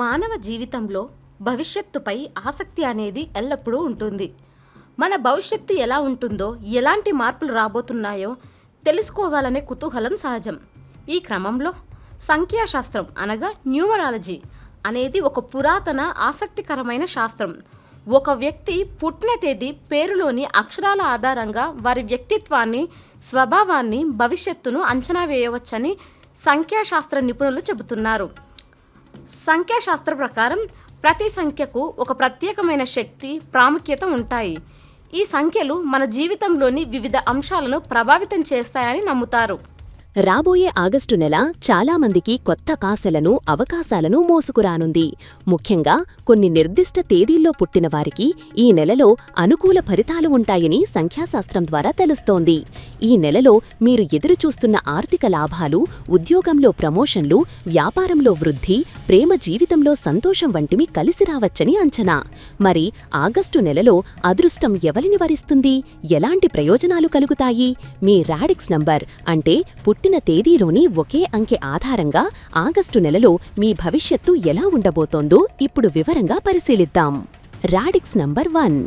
మానవ జీవితంలో భవిష్యత్తుపై ఆసక్తి అనేది ఎల్లప్పుడూ ఉంటుంది. మన భవిష్యత్తు ఎలా ఉంటుందో ఎలాంటి మార్పులు రాబోతున్నాయో తెలుసుకోవాలనే కుతూహలం సహజం. ఈ క్రమంలో సంఖ్యాశాస్త్రం అనగా న్యూమరాలజీ అనేది ఒక పురాతన ఆసక్తికరమైన శాస్త్రం. ఒక వ్యక్తి పుట్టిన తేదీ పేరులోని అక్షరాల ఆధారంగా వారి వ్యక్తిత్వాన్ని స్వభావాన్ని భవిష్యత్తును అంచనా వేయవచ్చని సంఖ్యాశాస్త్ర నిపుణులు చెబుతున్నారు. సంఖ్యాశాస్త్ర ప్రకారం ప్రతి సంఖ్యకు ఒక ప్రత్యేకమైన శక్తి ప్రాముఖ్యత ఉంటాయి. ఈ సంఖ్యలు మన జీవితంలోని వివిధ అంశాలను ప్రభావితం చేస్తాయని నమ్ముతారు. రాబోయే ఆగస్టు నెల చాలామందికి కొత్త కాసలను అవకాశాలను మోసుకురానుంది. ముఖ్యంగా కొన్ని నిర్దిష్ట తేదీల్లో పుట్టిన వారికి ఈ నెలలో అనుకూల ఫలితాలు ఉంటాయని సంఖ్యాశాస్త్రం ద్వారా తెలుస్తోంది. ఈ నెలలో మీరు ఎదురుచూస్తున్న ఆర్థిక లాభాలు ఉద్యోగంలో ప్రమోషన్లు వ్యాపారంలో వృద్ధి ప్రేమ జీవితంలో సంతోషం వంటివి కలిసి రావచ్చని అంచనా. మరి ఆగస్టు నెలలో అదృష్టం ఎవరిని వరిస్తుంది? ఎలాంటి ప్రయోజనాలు కలుగుతాయి? మీ రాడిక్స్ నంబర్ అంటే పుట్టిన తేదీలోని ఒకే అంకె ఆధారంగా ఆగస్టు నెలలో మీ భవిష్యత్తు ఎలా ఉండబోతోందో ఇప్పుడు వివరంగా పరిశీలిద్దాం. Radix number one.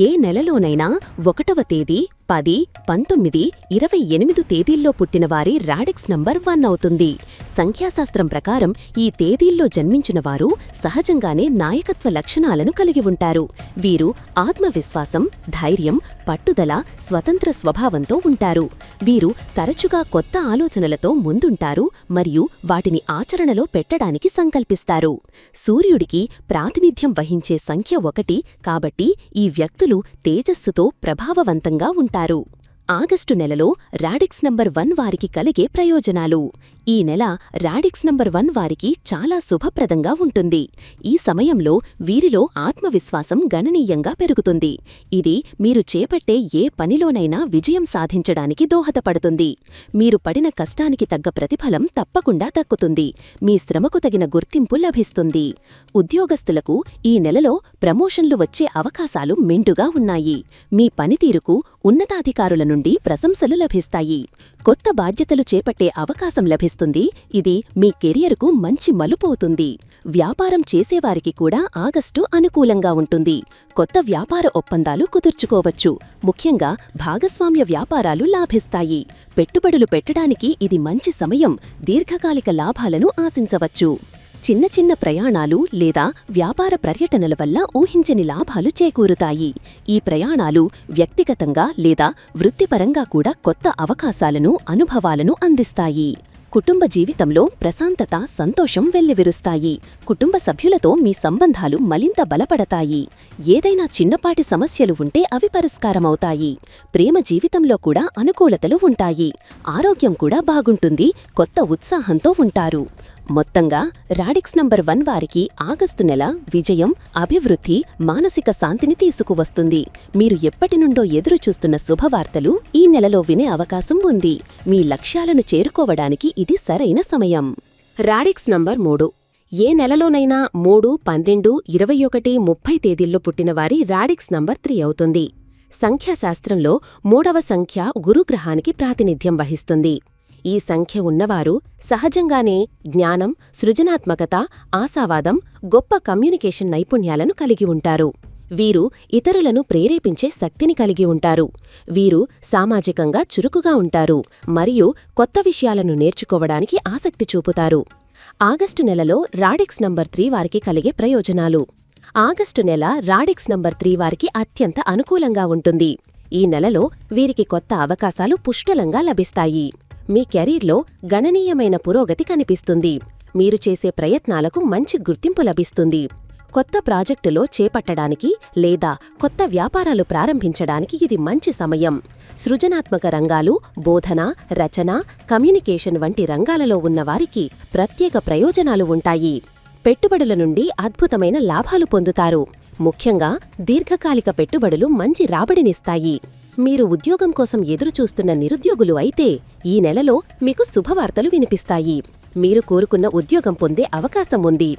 ఏ నెలలోనైనా ఒకటవ తేదీ పది పంతొమ్మిది ఇరవై ఎనిమిది తేదీల్లో పుట్టిన వారి రాడిక్స్ నంబర్ వన్ అవుతుంది. సంఖ్యాశాస్త్రం ప్రకారం ఈ తేదీల్లో జన్మించిన వారు సహజంగానే నాయకత్వ లక్షణాలను కలిగి ఉంటారు. వీరు ఆత్మవిశ్వాసం ధైర్యం పట్టుదల స్వతంత్ర స్వభావంతో ఉంటారు. వీరు తరచుగా కొత్త ఆలోచనలతో ముందుంటారు మరియు వాటిని ఆచరణలో పెట్టడానికి సంకల్పిస్తారు. సూర్యుడికి ప్రాతినిధ్యం వహించే సంఖ్య ఒకటి కాబట్టి ఈ వ్యక్తులు తేజస్సుతో ప్రభావవంతంగా ఉంటారు. ఆగస్టు నెలలో రాడిక్స్ నంబర్ వన్ వారికి కలిగే ప్రయోజనాలు. ఈ నెల రాడిక్స్ నంబర్ వన్ వారికి చాలా శుభప్రదంగా ఉంటుంది. ఈ సమయంలో వీరిలో ఆత్మవిశ్వాసం గణనీయంగా పెరుగుతుంది. ఇది మీరు చేపట్టే ఏ పనిలోనైనా విజయం సాధించడానికి దోహదపడుతుంది. మీరు పడిన కష్టానికి తగ్గ ప్రతిఫలం తప్పకుండా దక్కుతుంది. మీ శ్రమకు తగిన గుర్తింపు లభిస్తుంది. ఉద్యోగస్తులకు ఈ నెలలో ప్రమోషన్లు వచ్చే అవకాశాలు మెండుగా ఉన్నాయి. మీ పనితీరుకు ఉన్నతాధికారుల నుండి ప్రశంసలు లభిస్తాయి. కొత్త బాధ్యతలు చేపట్టే అవకాశం లభిస్తుంది. ఇది మీ కెరియర్కు మంచి మలుపవుతుంది వ్యాపారం చేసేవారికి కూడా ఆగస్టు అనుకూలంగా ఉంటుంది. కొత్త వ్యాపార ఒప్పందాలు కుదుర్చుకోవచ్చు. ముఖ్యంగా భాగస్వామ్య వ్యాపారాలు లాభిస్తాయి. పెట్టుబడులు పెట్టడానికి ఇది మంచి సమయం. దీర్ఘకాలిక లాభాలను ఆశించవచ్చు. చిన్న చిన్న ప్రయాణాలు లేదా వ్యాపార పర్యటనల వల్ల ఊహించని లాభాలు చేకూరుతాయి. ఈ ప్రయాణాలు వ్యక్తిగతంగా లేదా వృత్తిపరంగా కూడా కొత్త అవకాశాలను అనుభవాలను అందిస్తాయి. కుటుంబ జీవితంలో ప్రశాంతత సంతోషం వెల్లివిరుస్తాయి. కుటుంబ సభ్యులతో మీ సంబంధాలు మరింత బలపడతాయి. ఏదైనా చిన్నపాటి సమస్యలు ఉంటే అవి పరిష్కారమవుతాయి. ప్రేమ జీవితంలో కూడా అనుకూలతలు ఉంటాయి. ఆరోగ్యం కూడా బాగుంటుంది. కొత్త ఉత్సాహంతో ఉంటారు. మొత్తంగా రాడిక్స్ నంబర్ వన్ వారికి ఆగస్టు నెల విజయం అభివృద్ధి మానసిక శాంతిని తీసుకువస్తుంది. మీరు ఎప్పటినుండో ఎదురుచూస్తున్న శుభవార్తలు ఈ నెలలో వినే అవకాశం ఉంది. మీ లక్ష్యాలను చేరుకోవడానికి ఇది సరైన సమయం. రాడిక్స్ నంబర్ మూడు. ఏ నెలలోనైనా మూడు పన్నెండు ఇరవై ఒకటి ముప్పై తేదీల్లో పుట్టినవారి రాడిక్స్ నంబర్ త్రీ అవుతుంది. సంఖ్యాశాస్త్రంలో మూడవ సంఖ్య గురుగ్రహానికి ప్రాతినిధ్యం వహిస్తుంది. ఈ సంఖ్య ఉన్నవారు సహజంగానే జ్ఞానం సృజనాత్మకత ఆశావాదం గొప్ప కమ్యూనికేషన్ నైపుణ్యాలను కలిగి ఉంటారు. వీరు ఇతరులను ప్రేరేపించే శక్తిని కలిగి ఉంటారు. వీరు సామాజికంగా చురుకుగా ఉంటారు మరియు కొత్త విషయాలను నేర్చుకోవడానికి ఆసక్తి చూపుతారు. ఆగస్టు నెలలో రాడిక్స్ నంబర్ త్రీ వారికి కలిగే ప్రయోజనాలు. ఆగస్టు నెల రాడిక్స్ నంబర్ త్రీ వారికి అత్యంత అనుకూలంగా ఉంటుంది. ఈ నెలలో వీరికి కొత్త అవకాశాలు పుష్కలంగా లభిస్తాయి. మీ కెరీర్లో గణనీయమైన పురోగతి కనిపిస్తుంది. మీరు చేసే ప్రయత్నాలకు మంచి గుర్తింపు లభిస్తుంది. కొత్త ప్రాజెక్టులో చేపట్టడానికి లేదా కొత్త వ్యాపారాలు ప్రారంభించడానికి ఇది మంచి సమయం. సృజనాత్మక రంగాలు బోధన రచన కమ్యూనికేషన్ వంటి రంగాలలో ఉన్నవారికి ప్రత్యేక ప్రయోజనాలు ఉంటాయి. పెట్టుబడుల నుండి అద్భుతమైన లాభాలు పొందుతారు. ముఖ్యంగా దీర్ఘకాలిక పెట్టుబడులు మంచి రాబడినిస్తాయి. మీరు ఉద్యోగం కోసం ఎదురుచూస్తున్న నిరుద్యోగులు అయితే ఈ నెలలో మీకు శుభవార్తలు వినిపిస్తాయి. మీరు కోరుకున్న ఉద్యోగం పొందే అవకాశం ఉంది.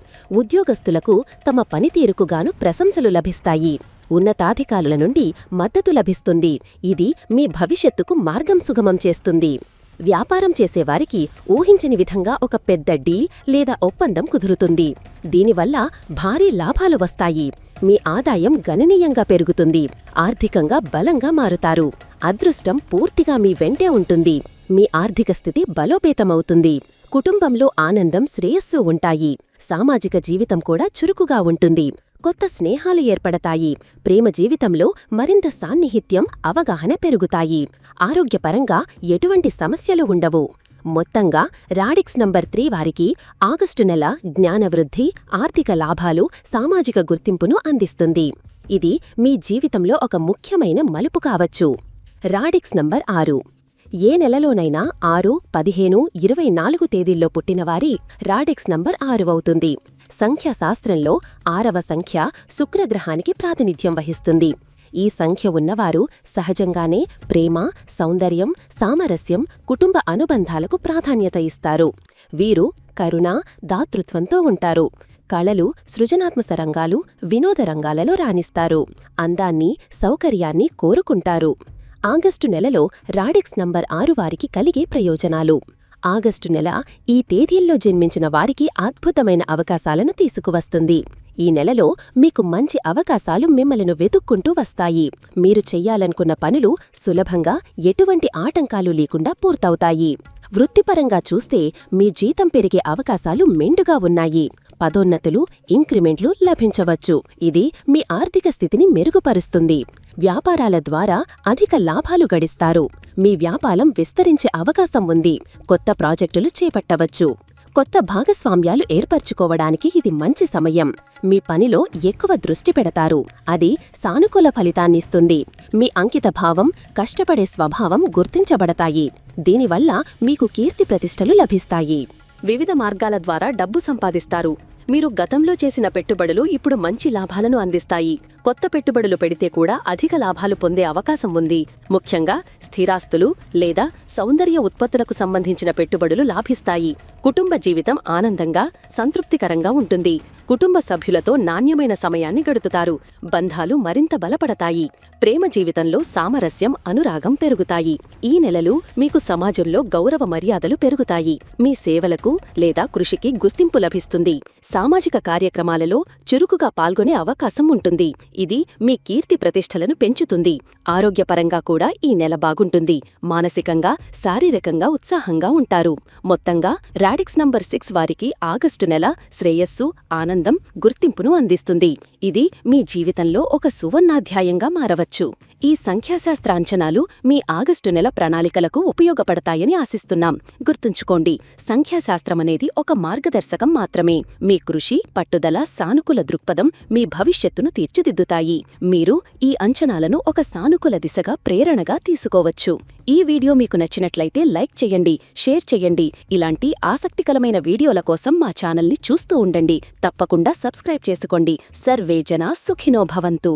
ఉద్యోగస్తులకు తమ పనితీరుకుగాను ప్రశంసలు లభిస్తాయి. ఉన్నతాధికారుల నుండి మద్దతు లభిస్తుంది. ఇది మీ భవిష్యత్తుకు మార్గం సుగమం చేస్తుంది. వ్యాపారం చేసేవారికి ఊహించని విధంగా ఒక పెద్ద డీల్ లేదా ఒప్పందం కుదురుతుంది. దీనివల్ల భారీ లాభాలు వస్తాయి. మీ ఆదాయం గణనీయంగా పెరుగుతుంది. ఆర్థికంగా బలంగా మారుతారు. అదృష్టం పూర్తిగా మీ వెంటే ఉంటుంది. మీ ఆర్థిక స్థితి బలోపేతమవుతుంది. కుటుంబంలో ఆనందం శ్రేయస్సు ఉంటాయి. సామాజిక జీవితం కూడా చురుకుగా ఉంటుంది. కొత్త స్నేహాలు ఏర్పడతాయి. ప్రేమ జీవితంలో మరింత సాన్నిహిత్యం అవగాహన పెరుగుతాయి. ఆరోగ్యపరంగా ఎటువంటి సమస్యలు ఉండవు. మొత్తంగా రాడిక్స్ నంబర్ త్రీ వారికి ఆగస్టు నెల జ్ఞానవృద్ధి ఆర్థిక లాభాలు సామాజిక గుర్తింపును అందిస్తుంది. ఇది మీ జీవితంలో ఒక ముఖ్యమైన మలుపు కావచ్చు. రాడిక్స్ నంబర్ ఆరు. ఏ నెలలోనైనా ఆరు పదిహేను ఇరవై నాలుగు తేదీల్లో పుట్టినవారి రాడిక్స్ నంబర్ ఆరు అవుతుంది. సంఖ్యాశాస్త్రంలో ఆరవ సంఖ్య శుక్రగ్రహానికి ప్రాతినిధ్యం వహిస్తుంది. ఈ సంఖ్య ఉన్నవారు సహజంగానే ప్రేమ సౌందర్యం సామరస్యం కుటుంబ అనుబంధాలకు ప్రాధాన్యత ఇస్తారు. వీరు కరుణ దాతృత్వంతో ఉంటారు. కళలు సృజనాత్మక రంగాలు వినోద రంగాలలో రాణిస్తారు. అందాన్ని సౌకర్యాన్ని కోరుకుంటారు. ఆగస్టు నెలలో రాడిక్స్ నంబర్ ఆరు వారికి కలిగే ప్రయోజనాలు. ఆగస్టు నెల ఈ తేదీల్లో జన్మించిన వారికి అద్భుతమైన అవకాశాలను తీసుకువస్తుంది. ఈ నెలలో మీకు మంచి అవకాశాలు మిమ్మలను వెతుక్కుంటూ వస్తాయి. మీరు చెయ్యాలనుకున్న పనులు సులభంగా ఎటువంటి ఆటంకాలు లేకుండా పూర్తవుతాయి. వృత్తిపరంగా చూస్తే మీ జీతం పెరిగే అవకాశాలు మెండుగా ఉన్నాయి. పదోన్నతులు ఇంక్రిమెంట్లు లభించవచ్చు. ఇది మీ ఆర్థిక స్థితిని మెరుగుపరుస్తుంది. వ్యాపారాల ద్వారా అధిక లాభాలు గడిస్తారు. మీ వ్యాపారం విస్తరించే అవకాశం ఉంది. కొత్త ప్రాజెక్టులు చేపట్టవచ్చు. కొత్త భాగస్వామ్యాలు ఏర్పరచుకోవడానికి ఇది మంచి సమయం. మీ పనిలో ఎక్కువ దృష్టి పెడతారు. అది సానుకూల ఫలితాన్నిస్తుంది మీ అంకిత భావం కష్టపడే స్వభావం గుర్తించబడతాయి. దీనివల్ల మీకు కీర్తి ప్రతిష్టలు లభిస్తాయి. వివిధ మార్గాల ద్వారా డబ్బు సంపాదిస్తారు. మీరు గతంలో చేసిన పెట్టుబడులు ఇప్పుడు మంచి లాభాలను అందిస్తాయి. కొత్త పెట్టుబడులు పెడితే కూడా అధిక లాభాలు పొందే అవకాశం ఉంది. ముఖ్యంగా స్థిరాస్తులు లేదా సౌందర్య ఉత్పత్తులకు సంబంధించిన పెట్టుబడులు లాభిస్తాయి. కుటుంబ జీవితం ఆనందంగా సంతృప్తికరంగా ఉంటుంది. కుటుంబ సభ్యులతో నాణ్యమైన సమయాన్ని గడుపుతారు. బంధాలు మరింత బలపడతాయి. ప్రేమ జీవితంలో సామరస్యం అనురాగం పెరుగుతాయి. ఈ నెలలు మీకు సమాజంలో గౌరవ మర్యాదలు పెరుగుతాయి. మీ సేవలకు లేదా కృషికి గుర్తింపు లభిస్తుంది. సామాజిక కార్యక్రమాలలో చురుకుగా పాల్గొనే అవకాశం ఉంటుంది. ఇది మీ కీర్తి ప్రతిష్టలను పెంచుతుంది. ఆరోగ్యపరంగా కూడా ఈ నెల బాగుంటుంది. మానసికంగా శారీరకంగా ఉత్సాహంగా ఉంటారు. మొత్తంగా రాడిక్స్ నంబర్ సిక్స్ వారికి ఆగస్టు నెల శ్రేయస్సు ఆనందం గుర్తింపును అందిస్తుంది. ఇది మీ జీవితంలో ఒక సువర్ణాధ్యాయంగా మారవచ్చు. ఈ సంఖ్యాశాస్త్ర అంచనాలు మీ ఆగస్టు నెల ప్రణాళికలకు ఉపయోగపడతాయని ఆశిస్తున్నాం. గుర్తుంచుకోండి సంఖ్యాశాస్త్రమనేది ఒక మార్గదర్శకం మాత్రమే. మీ కృషి పట్టుదల సానుకూల దృక్పథం మీ భవిష్యత్తును తీర్చిదిద్దుతాయి. మీరు ఈ అంచనాలను ఒక సానుకూల దిశగా ప్రేరణగా తీసుకోవచ్చు. ఈ వీడియో మీకు నచ్చినట్లయితే లైక్ చేయండి షేర్ చేయండి. ఇలాంటి ఆసక్తికరమైన వీడియోల కోసం మా ఛానల్ని చూస్తూ ఉండండి. తప్పకుండా సబ్స్క్రైబ్ చేసుకోండి. సర్వేజన సుఖినో భవంతు.